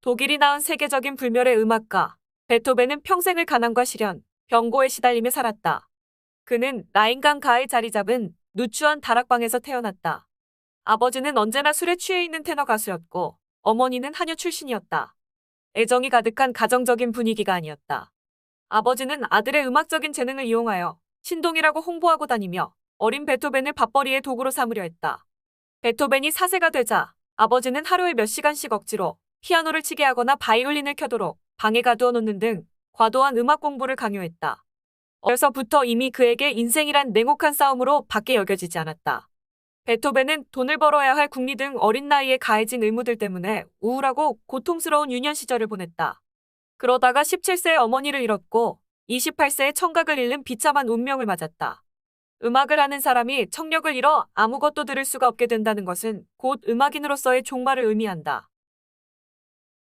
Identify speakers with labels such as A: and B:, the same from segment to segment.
A: 독일이 낳은 세계적인 불멸의 음악가. 베토벤은 평생을 가난과 시련, 병고에 시달리며 살았다. 그는 라인강 가에 자리 잡은 누추한 다락방에서 태어났다. 아버지는 언제나 술에 취해 있는 테너 가수였고 어머니는 한여 출신이었다. 애정이 가득한 가정적인 분위기가 아니었다. 아버지는 아들의 음악적인 재능을 이용하여 신동이라고 홍보하고 다니며 어린 베토벤을 밥벌이의 도구로 삼으려 했다. 베토벤이 4세가 되자 아버지는 하루에 몇 시간씩 억지로 피아노를 치게 하거나 바이올린을 켜도록 방에 가두어 놓는 등 과도한 음악 공부를 강요했다. 어려서부터 이미 그에게 인생이란 냉혹한 싸움으로 밖에 여겨지지 않았다. 베토벤은 돈을 벌어야 할 국리 등 어린 나이에 가해진 의무들 때문에 우울하고 고통스러운 유년 시절을 보냈다. 그러다가 17세에 어머니를 잃었고 28세에 청각을 잃는 비참한 운명을 맞았다. 음악을 하는 사람이 청력을 잃어 아무것도 들을 수가 없게 된다는 것은 곧 음악인으로서의 종말을 의미한다.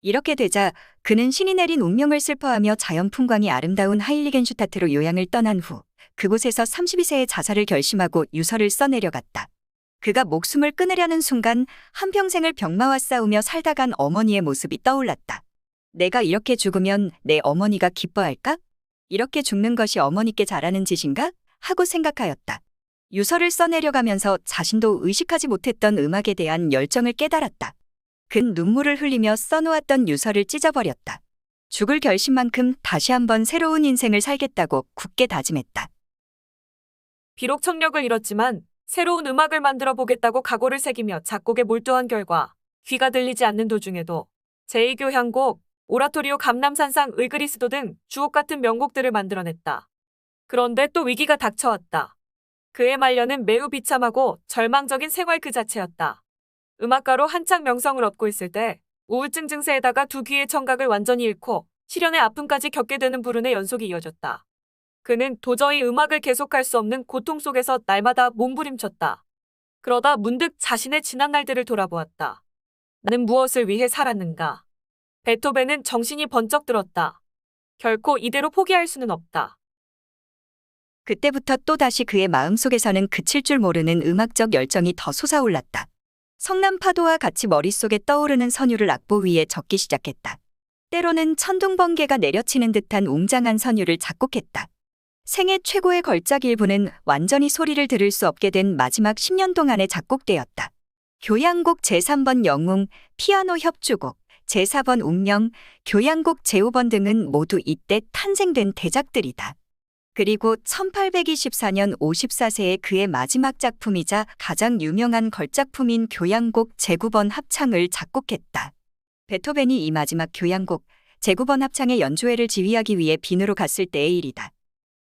B: 이렇게 되자 그는 신이 내린 운명을 슬퍼하며 자연 풍광이 아름다운 하일리겐슈타트로 요양을 떠난 후 그곳에서 32세에 자살을 결심하고 유서를 써내려갔다. 그가 목숨을 끊으려는 순간 한평생을 병마와 싸우며 살다 간 어머니의 모습이 떠올랐다. 내가 이렇게 죽으면 내 어머니가 기뻐할까? 이렇게 죽는 것이 어머니께 잘하는 짓인가? 하고 생각하였다. 유서를 써내려가면서 자신도 의식하지 못했던 음악에 대한 열정을 깨달았다. 근 눈물을 흘리며 써놓았던 유서를 찢어버렸다. 죽을 결심만큼 다시 한번 새로운 인생을 살겠다고 굳게 다짐했다.
A: 비록 청력을 잃었지만 새로운 음악을 만들어 보겠다고 각오를 새기며 작곡에 몰두한 결과 귀가 들리지 않는 도중에도 제2교향곡, 오라토리오 감남산상 의그리스도 등 주옥 같은 명곡들을 만들어냈다. 그런데 또 위기가 닥쳐왔다. 그의 말년은 매우 비참하고 절망적인 생활 그 자체였다. 음악가로 한창 명성을 얻고 있을 때 우울증 증세에다가 두 귀의 청각을 완전히 잃고 실연의 아픔까지 겪게 되는 불운의 연속이 이어졌다. 그는 도저히 음악을 계속할 수 없는 고통 속에서 날마다 몸부림쳤다. 그러다 문득 자신의 지난 날들을 돌아보았다. 나는 무엇을 위해 살았는가? 베토벤은 정신이 번쩍 들었다. 결코 이대로 포기할 수는 없다.
B: 그때부터 또다시 그의 마음속에서는 그칠 줄 모르는 음악적 열정이 더 솟아올랐다. 성남 파도와 같이 머릿속에 떠오르는 선율을 악보 위에 적기 시작했다. 때로는 천둥번개가 내려치는 듯한 웅장한 선율을 작곡했다. 생애 최고의 걸작 일부는 완전히 소리를 들을 수 없게 된 마지막 10년 동안에 작곡되었다. 교향곡 제3번 영웅, 피아노 협주곡, 제4번 운명, 교향곡 제5번 등은 모두 이때 탄생된 대작들이다. 그리고 1824년 54세의 그의 마지막 작품이자 가장 유명한 걸작품인 교향곡 제9번 합창을 작곡했다. 베토벤이 이 마지막 교향곡 제9번 합창의 연주회를 지휘하기 위해 빈으로 갔을 때의 일이다.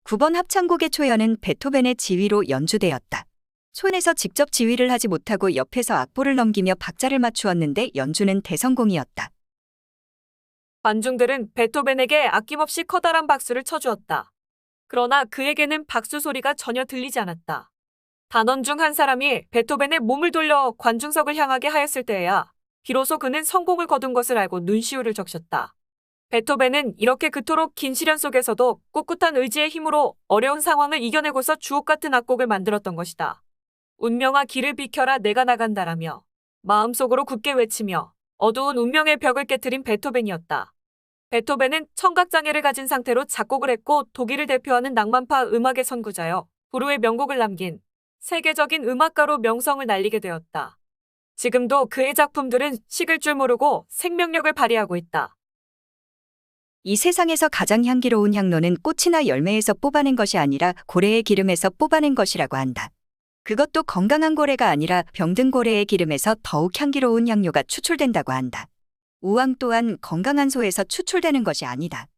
B: 9번 합창곡의 초연은 베토벤의 지휘로 연주되었다. 손에서 직접 지휘를 하지 못하고 옆에서 악보를 넘기며 박자를 맞추었는데 연주는 대성공이었다.
A: 관중들은 베토벤에게 아낌없이 커다란 박수를 쳐주었다. 그러나 그에게는 박수 소리가 전혀 들리지 않았다. 단원 중 한 사람이 베토벤의 몸을 돌려 관중석을 향하게 하였을 때에야 비로소 그는 성공을 거둔 것을 알고 눈시울을 적셨다. 베토벤은 이렇게 그토록 긴 시련 속에서도 꿋꿋한 의지의 힘으로 어려운 상황을 이겨내고서 주옥 같은 악곡을 만들었던 것이다. 운명아 길을 비켜라 내가 나간다라며 마음속으로 굳게 외치며 어두운 운명의 벽을 깨뜨린 베토벤이었다. 베토벤은 청각장애를 가진 상태로 작곡을 했고 독일을 대표하는 낭만파 음악의 선구자여 불후의 명곡을 남긴 세계적인 음악가로 명성을 날리게 되었다. 지금도 그의 작품들은 식을 줄 모르고 생명력을 발휘하고 있다.
B: 이 세상에서 가장 향기로운 향로는 꽃이나 열매에서 뽑아낸 것이 아니라 고래의 기름에서 뽑아낸 것이라고 한다. 그것도 건강한 고래가 아니라 병든 고래의 기름에서 더욱 향기로운 향료가 추출된다고 한다. 우왕 또한 건강한 소에서 추출되는 것이 아니다.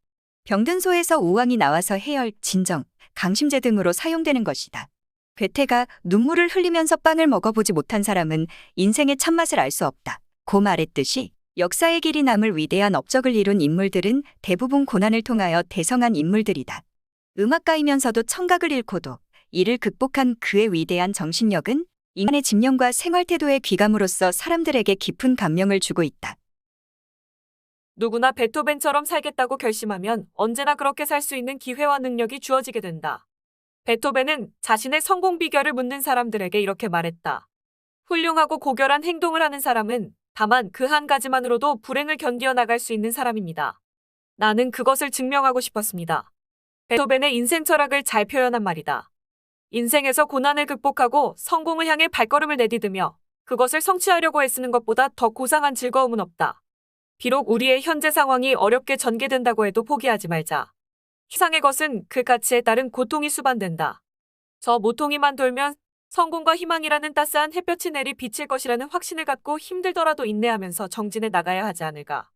B: 병든 소에서 우왕이 나와서 해열, 진정, 강심제 등으로 사용되는 것이다. 괴테가 눈물을 흘리면서 빵을 먹어보지 못한 사람은 인생의 참맛을 알 수 없다. 고 말했듯이 역사의 길이 남을 위대한 업적을 이룬 인물들은 대부분 고난을 통하여 대성한 인물들이다. 음악가이면서도 청각을 잃고도 이를 극복한 그의 위대한 정신력은 인간의 집념과 생활 태도의 귀감으로써 사람들에게 깊은 감명을 주고 있다.
A: 누구나 베토벤처럼 살겠다고 결심하면 언제나 그렇게 살 수 있는 기회와 능력이 주어지게 된다. 베토벤은 자신의 성공 비결을 묻는 사람들에게 이렇게 말했다. 훌륭하고 고결한 행동을 하는 사람은 다만 그 한 가지만으로도 불행을 견디어 나갈 수 있는 사람입니다. 나는 그것을 증명하고 싶었습니다. 베토벤의 인생 철학을 잘 표현한 말이다. 인생에서 고난을 극복하고 성공을 향해 발걸음을 내디디며 그것을 성취하려고 애쓰는 것보다 더 고상한 즐거움은 없다. 비록 우리의 현재 상황이 어렵게 전개된다고 해도 포기하지 말자. 희상의 것은 그 가치에 따른 고통이 수반된다. 저 모퉁이만 돌면 성공과 희망이라는 따스한 햇볕이 내리 비칠 것이라는 확신을 갖고 힘들더라도 인내하면서 정진해 나가야 하지 않을까.